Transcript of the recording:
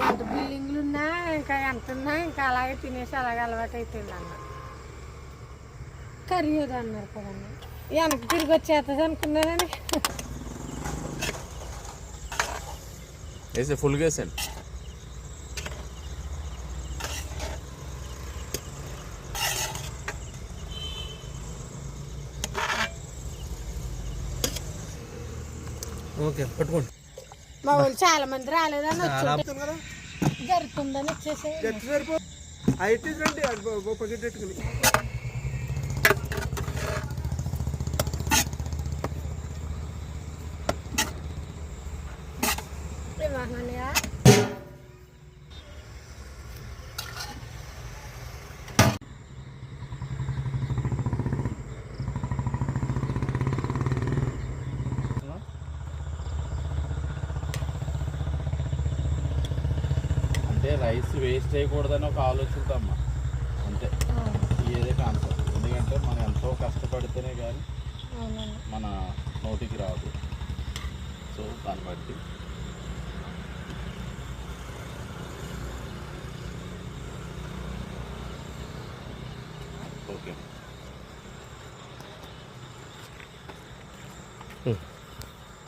ఎంత బిల్డింగ్లు ఉన్నా ఇంకా ఎంత ఉన్నా ఇంకా అలాగే తినేసి అలాగే అలవాటు అయిపోయింది అన్న. కర్రీ అది అన్నారు కదండి. వెనక్కి తిరిగి వచ్చేస్తుంది అనుకున్నానని వేసే ఫుల్గా వేసాను ఓకే పట్టుకోండి. మా వాళ్ళు చాలా మంది రాలేదని వచ్చి జరుగుతుందని వచ్చేసి అయితే రండి పకెట్ పెట్టుకుని అంటే రైస్ వేస్ట్ చేయకూడదని ఒక ఆలోచనతో అమ్మా అంతే ఏదే కాన్సెప్ట్ ఎందుకంటే మనం ఎంతో కష్టపడితేనే కానీ మన నోటికి రాదు. సో దాన్ని బట్టి. ఓకే.